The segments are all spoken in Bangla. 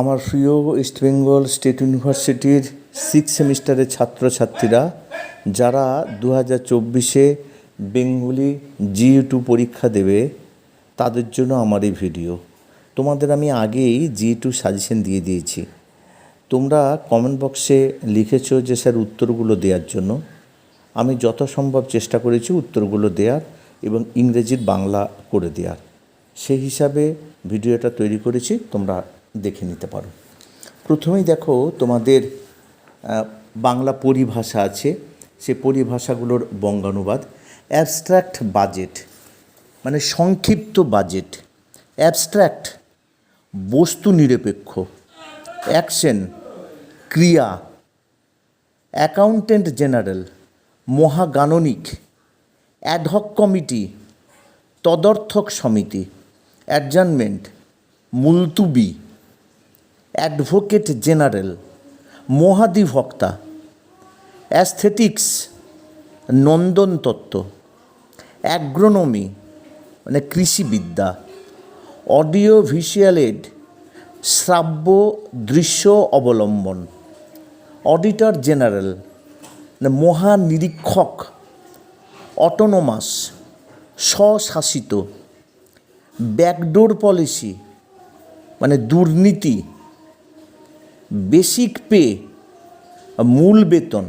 আমার প্রিয় ওয়েস্ট বেঙ্গল স্টেট ইউনিভার্সিটির সিক্স সেমিস্টারের ছাত্রছাত্রীরা, যারা দু হাজার চব্বিশে বেঙ্গলি জিইউ টু পরীক্ষা দেবে, তাদের জন্য আমার এই ভিডিও। তোমাদের আমি আগেই জি টু সাজেশন দিয়ে দিয়েছি। তোমরা কমেন্ট বক্সে লিখেছো যে স্যার উত্তরগুলো দেওয়ার জন্য। আমি যথাসম্ভব চেষ্টা করেছি উত্তরগুলো দেওয়ার এবং ইংরেজির বাংলা করে দেওয়ার। সেই হিসাবে ভিডিওটা তৈরি করেছি, তোমরা দেখে নিতে পারো। প্রথমেই দেখো তোমাদের বাংলা পরিভাষা আছে। সে পরিভাষাগুলোর বঙ্গানুবাদ। অ্যাবস্ট্র্যাক্ট বাজেট মানে সংক্ষিপ্ত বাজেট। অ্যাবস্ট্র্যাক্ট বস্তু নিরপেক্ষ। অ্যাকশন, ক্রিয়া। অ্যাকাউন্টেন্ট জেনারেল, মহাগাণনিক। অ্যাডহক কমিটি, তদর্থক সমিতি। অ্যাডজানমেন্ট, মুলতুবি। অ্যাডভোকেট জেনারেল মহাধিভক্তা অ্যাস্থেটিক্স নন্দন তত্ত্ব অ্যাগ্রোনমি মানে কৃষিবিদ্যা, অডিও ভিজুয়াল এড, শ্রাব্য দৃশ্য অবলম্বন, অডিটর জেনারেল মানে মহানিরীক্ষক, অটোনোমাস, স্বশাসিত, ব্যাকডোর পলিসি মানে দুর্নীতি বেসিক পে, মূল বেতন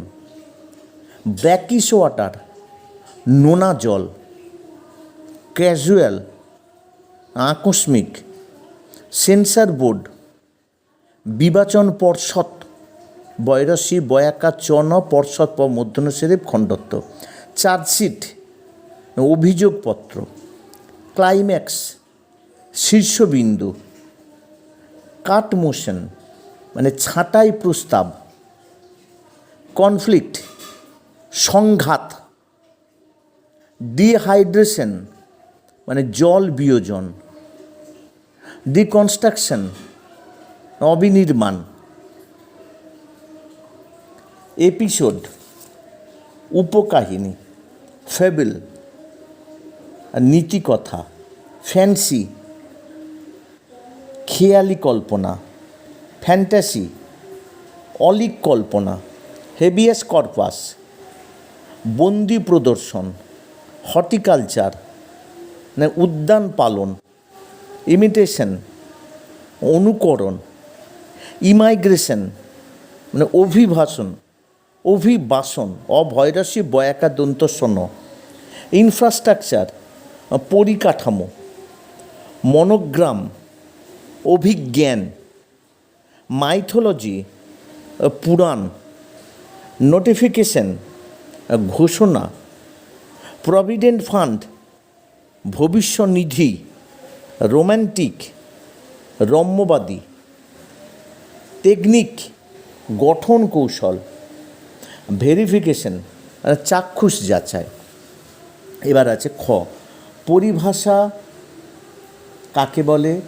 ব্র্যাকিস ওয়াটার, নোনা জল, ক্যাজুয়াল, আকস্মিক, সেন্সার বোর্ড, বিবাচন পর্ষদ বৈরসী বয়াকা চন পর্ষদ প মধ্যন শরীফ খণ্ডত্ব, চার্জশিট, অভিযোগপত্র, ক্লাইম্যাক্স, শীর্ষবিন্দু, কাট মোশন মানে ছাঁটাই প্রস্তাব কনফ্লিক্ট সংঘাত ডিহাইড্রেশন মানে জল বিয়োজন ডিকনস্ট্রাকশন অবিনির্মাণ এপিসোড উপকাহিনী ফেবেল নীতিকথা ফ্যান্সি খেয়ালি কল্পনা। ফ্যান্টাসি, অলিক কল্পনা হেভিয়াস কর্পাস, বন্দি প্রদর্শন, হর্টিকালচার মানে উদ্যান পালন, ইমিটেশন, অনুকরণ, ইমাইগ্রেশন মানে অভিভাষণ, অভিবাসন অভৈরসী বয়াকা দন্তস্বন ইনফ্রাস্ট্রাকচার, পরিকাঠামো, মনোগ্রাম, অভিজ্ঞান মাইথোলজি পুরাণ নোটিফিকেশন ঘোষণা প্রভিডেন্ট ফান্ড ভবিষ্যনিধি রোম্যান্টিক রম্যবাদী টেকনিক গঠন কৌশল ভেরিফিকেশন চাক্ষুষ যাচাই। এবার আছে খ। পরিভাষা কাকে বলে?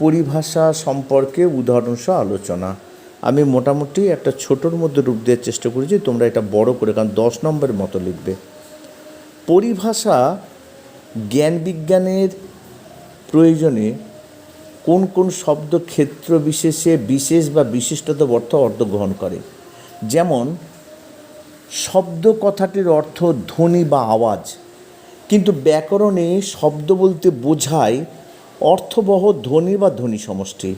পরিভাষা সম্পর্কে উদাহরণসহ আলোচনা। আমি মোটামুটি একটা ছোটোর মধ্যে রূপ দেওয়ার চেষ্টা করেছি, তোমরা এটা বড় করে, কারণ দশ নম্বরের মতো লিখবে। পরিভাষা জ্ঞান বিজ্ঞানের প্রয়োজনে কোন কোন শব্দ ক্ষেত্র বিশেষে বিশেষ বা বিশিষ্টত অর্থ অর্থ গ্রহণ করে। যেমন, শব্দ কথাটির অর্থ ধ্বনি বা আওয়াজ। কিন্তু ব্যাকরণে শব্দ বলতে বোঝায় অর্থবহ ধ্বনি বা ধ্বনি সমষ্টি,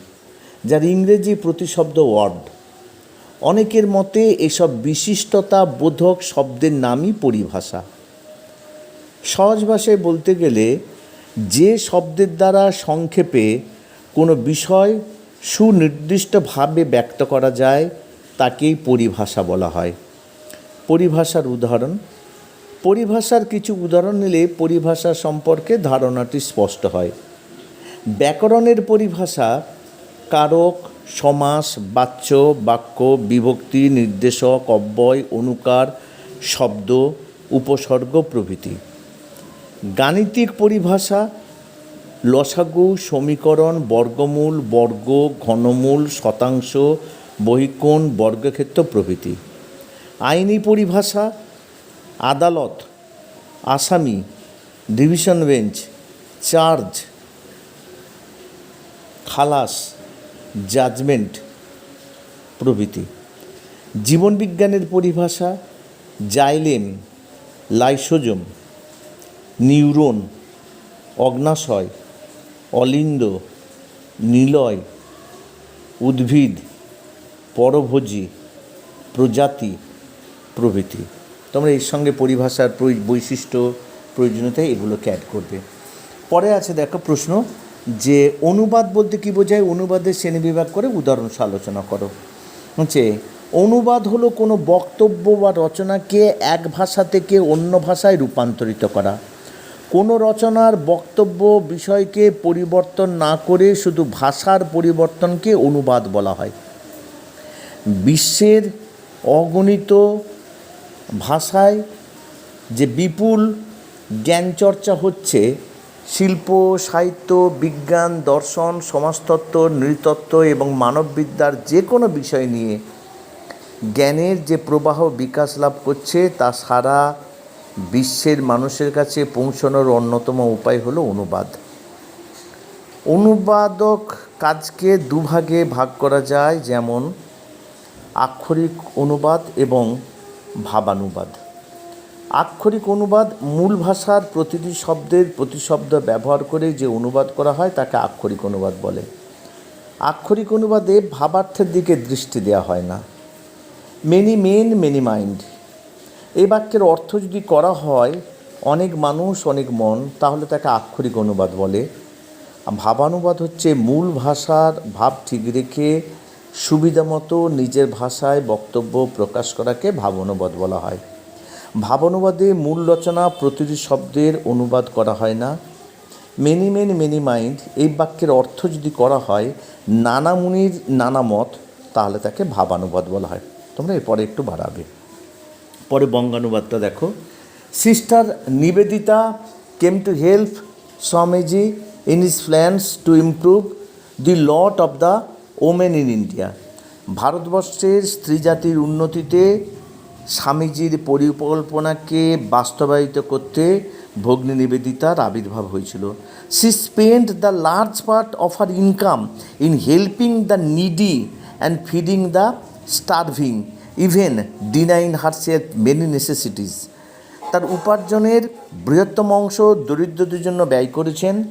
যার ইংরেজি প্রতিশব্দ ওয়ার্ড। অনেকের মতে এসব বিশিষ্টতা বোধক শব্দের নামই পরিভাষা। সহজ ভাষায় বলতে গেলে, যে শব্দের দ্বারা সংক্ষেপে কোনো বিষয় সুনির্দিষ্টভাবে ব্যক্ত করা যায়, তাকেই পরিভাষা বলা হয়। পরিভাষার উদাহরণ, পরিভাষার কিছু উদাহরণ নিলে পরিভাষা সম্পর্কে ধারণাটি স্পষ্ট হয়। ব্যাকরণের পরিভাষা কারক, সমাস, বাচ্য, বাক্য, বিভক্তি, নির্দেশক, অব্যয়, অনুকার, শব্দ, উপসর্গ, প্রভৃতি। গাণিতিক পরিভাষা লসাগু, সমীকরণ, বর্গমূল, বর্গ, ঘনমূল, শতাংশ, বহিকোণ, বর্গক্ষেত্র, প্রভৃতি। আইনি পরিভাষা আদালত, আসামি, ডিভিশন বেঞ্চ, চার্জ খালাস জাজমেন্ট প্রভৃতি। জীবনবিজ্ঞানের পরিভাষা, জাইলেম, লাইসোজম, নিউরন, অগ্নাশয়, অলিন্দ, নিলয়, উদ্ভিদ, পরভোজী, প্রজাতি প্রভৃতি। তোমরা এর সঙ্গে পরিভাষার বৈশিষ্ট্য, প্রয়োজনীয়তা এগুলোকে অ্যাড করবে। পরে আছে দেখো প্রশ্ন যে অনুবাদ বলতে কী বোঝায়? অনুবাদের শ্রেণীবিভাগ করে উদাহরণ আলোচনা করো। হচ্ছে, অনুবাদ হলো কোনো বক্তব্য বা রচনাকে এক ভাষা থেকে অন্য ভাষায় রূপান্তরিত করা। কোনো রচনার বক্তব্য বিষয়কে পরিবর্তন না করে শুধু ভাষার পরিবর্তনকে অনুবাদ বলা হয়। বিশ্বের অগণিত ভাষায় যে বিপুল জ্ঞানচর্চা হচ্ছে শিল্প, সাহিত্য, বিজ্ঞান, দর্শন, সমাজতত্ত্ব, নৃতত্ত্ব এবং মানববিদ্যার যে কোনো বিষয় নিয়ে জ্ঞানের যে প্রবাহ বিকাশ লাভ করছে, তা সারা বিশ্বের মানুষের কাছে পৌঁছানোর অন্যতম উপায় হলো অনুবাদ। অনুবাদক কাজকে দুভাগে ভাগ করা যায়, যেমন আক্ষরিক অনুবাদ এবং ভাবানুবাদ। আক্ষরিক অনুবাদ মূল ভাষার প্রতিটি শব্দের প্রতিশব্দ ব্যবহার করে যে অনুবাদ করা হয় তাকে আক্ষরিক অনুবাদ বলে। আক্ষরিক অনুবাদে ভাবার্থের দিকে দৃষ্টি দেওয়া হয় না। মেনি মেন মেনি মাইন্ড এই বাক্যের অর্থ যদি করা হয়, অনেক মানুষ, অনেক মন, তাহলে তাকে আক্ষরিক অনুবাদ বলে। ভাবানুবাদ হচ্ছে মূল ভাষার ভাব ঠিক রেখে সুবিধা মতো নিজের ভাষায় বক্তব্য প্রকাশ করাকে ভাবানুবাদ বলা হয়। ভাবানুবাদে মূল রচনা প্রতিটি শব্দের অনুবাদ করা হয় না। মেনি মেনি মেনি মাইন্ড এই বাক্যের অর্থ যদি করা হয়, নানা মুনির নানা মত, তাহলে তাকে ভাবানুবাদ বলা হয়। তোমরা এরপরে একটু বাড়াবে। পরে বঙ্গানুবাদটা দেখো। Sister Nivedita came to help Swamiji in his plans to improve the lot of the women in India ভারতবর্ষের স্ত্রী জাতির উন্নতিতে স্বামীজির পরিকল্পনাকে বাস্তবায়িত করতে ভগ্নী নিবেদিতার আবির্ভাব হয়েছিল। She spend the large part of her income in helping the needy and feeding the starving even denying herself many necessities তার উপার্জনের বৃহত্তম অংশ দরিদ্রদের জন্য ব্যয় করেছেন।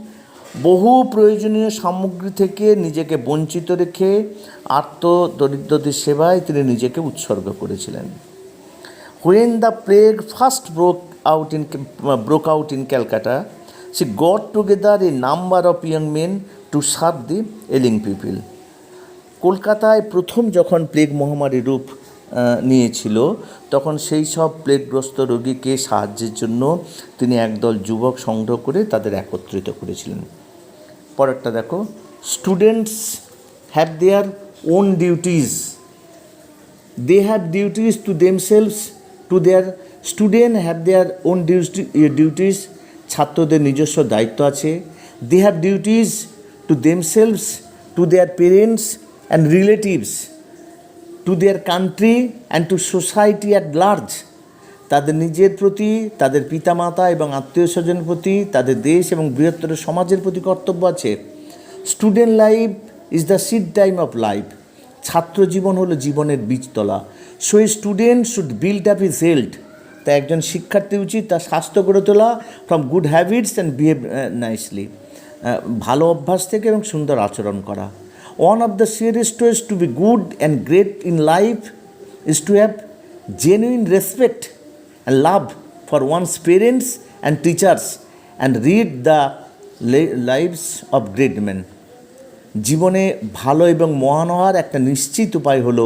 বহু প্রয়োজনীয় সামগ্রী থেকে নিজেকে বঞ্চিত রেখে আত্ম দরিদ্রদের সেবায় তিনি নিজেকে উৎসর্গ করেছিলেন। When the plague first broke out in broke out in Calcutta, she got together a number of young men to serve the ailing people. কলকাতায় প্রথম যখন প্লেগ মহামারী রূপ নিয়েছিল তখন সেই সব প্লেগগ্রস্ত রোগীকে সাহায্যের জন্য তিনি একদল যুবক সংগ্রহ করে তাদের একত্রিত করেছিলেন পরেরটা দেখো students have their own duties they have duties to themselves to their student have their own duty- duties ছাত্রদের নিজস্ব দায়িত্ব আছে। They have duties to themselves to their parents and relatives to their country and to society at large তাদের নিজের প্রতি, তাদের পিতামাতা এবং আত্মীয় স্বজনের প্রতি, তাদের দেশ এবং বৃহত্তর সমাজের প্রতি কর্তব্য আছে। Student life is the seed time of life ছাত্র জীবন হলো জীবনের বীজতলা। So a student should build up his health তাই একজন শিক্ষার্থী উচিত তার স্বাস্থ্য গড়ে তোলা from good habits and behave nicely ভালো অভ্যাস থেকে এবং সুন্দর আচরণ করা। One of the surest ways to be good and great in life is to genuine respect and love for one's parents and teachers and read the li- lives of great men. জীবনে ভালো এবং মহান হওয়ার একটা নিশ্চিত উপায় হলো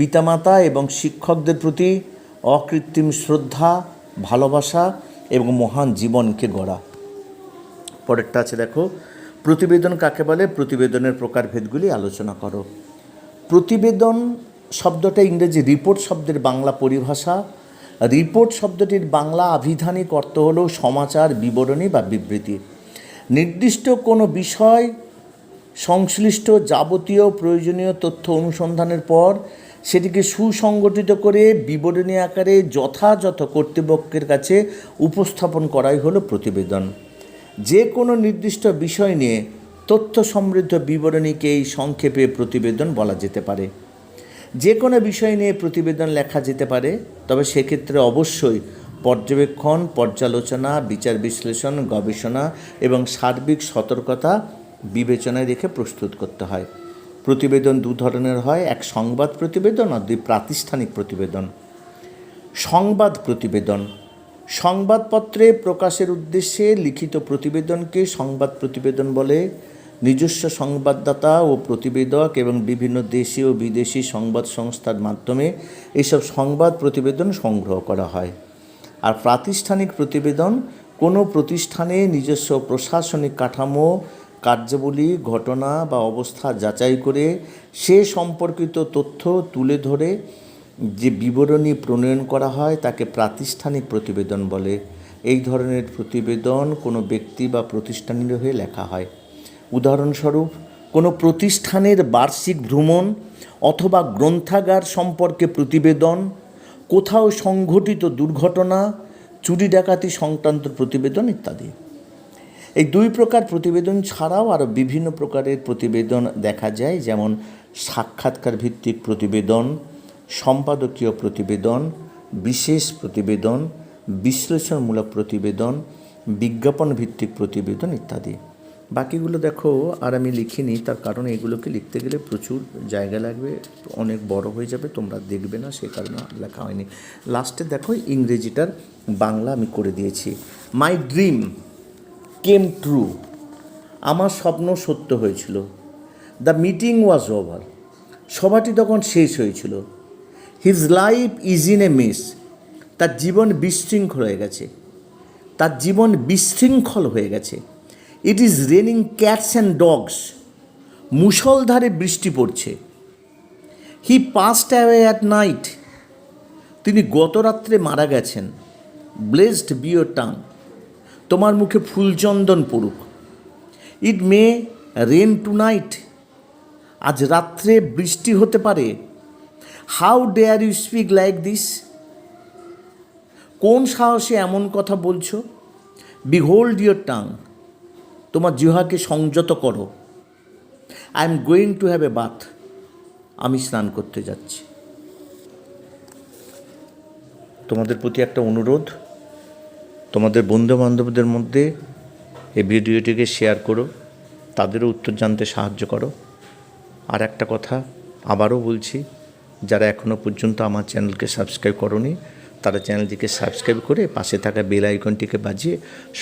পিতামাতা এবং শিক্ষকদের প্রতি অকৃত্রিম শ্রদ্ধা, ভালোবাসা এবং মহান জীবনকে গড়া। পরেরটা আছে দেখো, প্রতিবেদন কাকে বলে? প্রতিবেদনের প্রকারভেদগুলি আলোচনা করো। প্রতিবেদন শব্দটা ইংরেজি রিপোর্ট শব্দের বাংলা পরিভাষা। রিপোর্ট শব্দটির বাংলা আভিধানিক অর্থ হল সমাচার, বিবরণী বা বিবৃতি। নির্দিষ্ট কোনো বিষয় সংশ্লিষ্ট যাবতীয় প্রয়োজনীয় তথ্য অনুসন্ধানের পর সেটিকে সুসংগঠিত করে বিবরণী আকারে যথাযথ কর্তৃপক্ষের কাছে উপস্থাপন করাই হলো প্রতিবেদন। যে কোনো নির্দিষ্ট বিষয় নিয়ে তথ্য সমৃদ্ধ বিবরণীকে এই সংক্ষেপে প্রতিবেদন বলা যেতে পারে। যে কোনো বিষয় নিয়ে প্রতিবেদন লেখা যেতে পারে, তবে সেক্ষেত্রে অবশ্যই পর্যবেক্ষণ, পর্যালোচনা, বিচার বিশ্লেষণ, গবেষণা এবং সার্বিক সতর্কতা বিবেচনায় রেখে প্রস্তুত করতে হয়। প্রতিবেদন দু ধরনের হয়, এক সংবাদ প্রতিবেদন আর দুই প্রাতিষ্ঠানিক প্রতিবেদন। সংবাদ প্রতিবেদন। সংবাদপত্রে প্রকাশের উদ্দেশ্যে লিখিত প্রতিবেদনকে সংবাদ প্রতিবেদন বলে। নিজস্ব সংবাদদাতা ও প্রতিবেদক এবং বিভিন্ন দেশীয় ও বিদেশি সংবাদ সংস্থার মাধ্যমে এইসব সংবাদ প্রতিবেদন সংগ্রহ করা হয়। আর প্রাতিষ্ঠানিক প্রতিবেদন কোনো প্রতিষ্ঠানে নিজস্ব প্রশাসনিক কাঠামো কার্যাবলী, ঘটনা বা অবস্থা যাচাই করে সে সম্পর্কিত তথ্য তুলে ধরে যে বিবরণী প্রণয়ন করা হয় তাকে প্রাতিষ্ঠানিক প্রতিবেদন বলে। এই ধরনের প্রতিবেদন কোনো ব্যক্তি বা প্রতিষ্ঠানের হয়ে লেখা হয়। উদাহরণস্বরূপ, কোনো প্রতিষ্ঠানের বার্ষিক ভ্রমণ অথবা গ্রন্থাগার সম্পর্কে প্রতিবেদন, কোথাও সংঘটিত দুর্ঘটনা, চুরি ডাকাতি সংক্রান্ত প্রতিবেদন ইত্যাদি। এই দুই প্রকার প্রতিবেদন ছাড়াও আরও বিভিন্ন প্রকারের প্রতিবেদন দেখা যায়, যেমন সাক্ষাৎকার ভিত্তিক প্রতিবেদন, সম্পাদকীয় প্রতিবেদন, বিশেষ প্রতিবেদন, বিশ্লেষণমূলক প্রতিবেদন বিজ্ঞাপন ভিত্তিক প্রতিবেদন ইত্যাদি। বাকিগুলো দেখো আর আমি লিখিনি, তার কারণ এগুলোকে লিখতে গেলে প্রচুর জায়গা লাগবে, অনেক বড় হয়ে যাবে, তোমরা দেখবে না, সে কারণে লেখা হয়নি। লাস্টে দেখো ইংরেজিটার বাংলা আমি করে দিয়েছি। মাই ড্রিম কেম ট্রু আমার স্বপ্ন সত্য হয়েছিল। দ্য মিটিং ওয়াজ ওভার সভাটি তখন শেষ হয়েছিল। His life is in a mess তার জীবন বিশৃঙ্খল হয়ে গেছে। তার জীবন বিশৃঙ্খল হয়ে গেছে। It is raining cats and dogs মুষলধারে বৃষ্টি পড়ছে। He passed away at night তিনি গত রাত্রে মারা গেছেন। ব্লেসড বিও টাং তোমার মুখে ফুলচন্দন পড়ুক। It may rain tonight আজ রাত্রে বৃষ্টি হতে পারে। How dare you speak like this কোন সাহসে এমন কথা বলছো? বিহোল্ড ইয়োর টাং তোমার জিহাকে সংযত করো। I am going to have a bath আমি স্নান করতে যাচ্ছি। তোমাদের প্রতি একটা অনুরোধ। তোমাদের বন্ধু বান্ধবদের মধ্যে এই ভিডিওটিকে শেয়ার করো, তাদেরও উত্তর জানতে সাহায্য করো। আর একটা কথা আবারও বলছি, যারা এখনও পর্যন্ত আমার চ্যানেলকে সাবস্ক্রাইব করনি, তারা চ্যানেলটিকে সাবস্ক্রাইব করে পাশে থাকা বেল আইকনটিকে বাজিয়ে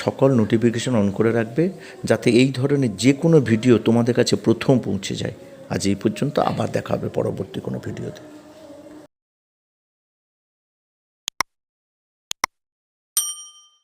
সকল নোটিফিকেশন অন করে রাখবে, যাতে এই ধরনের যে কোনো ভিডিও তোমাদের কাছে প্রথম পৌঁছে যায়। আজ এই পর্যন্ত আবার দেখা হবে পরবর্তী কোনো ভিডিওতে।